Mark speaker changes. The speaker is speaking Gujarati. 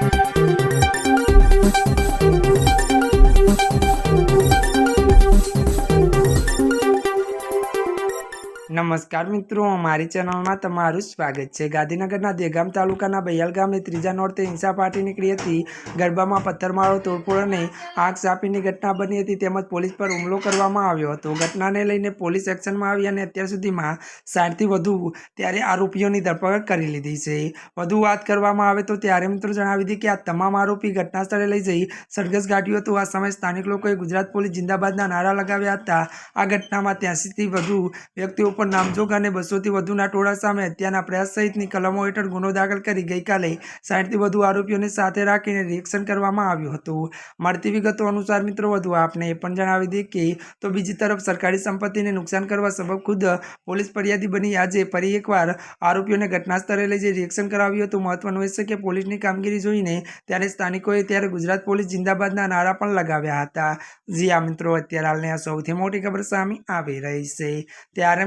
Speaker 1: Thank you. નમસ્કાર મિત્રો અમારી ચેનલમાં તમારું સ્વાગત છે. ગાંધીનગરના દેગામ તાલુકાના બૈયાલ ગામે ત્રીજા નોરતે હિંસા પાર્ટી નીકળી હતી. ગરબામાં પથ્થરમારો, તોડફોડ અને આગ સાપીની ઘટના બની હતી તેમજ પોલીસ પર હુમલો કરવામાં આવ્યો હતો. ઘટનાને લઈને પોલીસ એક્શનમાં આવી અને અત્યાર સુધીમાં સાઠથી વધુ ત્યારે આરોપીઓની ધરપકડ કરી લીધી છે. વધુ વાત કરવામાં આવે તો ત્યારે મિત્રો જણાવી દીધી કે આ તમામ આરોપી ઘટના સ્થળે લઈ જઈ સરઘસ ગાઢ્યું હતું. આ સમયે સ્થાનિક લોકોએ ગુજરાત પોલીસ જિંદાબાદના નારા લગાવ્યા હતા. આ ઘટનામાં ત્યાંસીથી વધુ વ્યક્તિઓ પર નામજોગ અને બસોથી વધુના ટોળા સામે હત્યાના પ્રયાસ સહિતની કલમો હેઠળ ગુનો દાખલ કરી ગઈકાલે સાઠથી વધુ આરોપીઓને સાથે રાખીને રિએક્શન કરવામાં આવ્યું હતું. મળતી વિગતો અનુસાર મિત્રો, વધુ આપને એ પણ જણાવી દઈએ કે, તો બીજી તરફ સરકારી સંપત્તિને નુકસાન કરવા સબબ ખુદ પોલીસ ફરિયાદી બની. આજે ફરી એકવાર આરોપીઓને ઘટના સ્થળે લઈ જઈ રિએક્શન કરાવ્યું હતું, મહત્વનું છે કે પોલીસની કામગીરી જોઈને ત્યારે સ્થાનિકોએ ત્યારે ગુજરાત પોલીસ જિંદાબાદના નારા પણ લગાવ્યા હતા. જી આ મિત્રો, અત્યારે હાલને આ સૌથી મોટી ખબર સામે આવી રહી છે. ત્યારે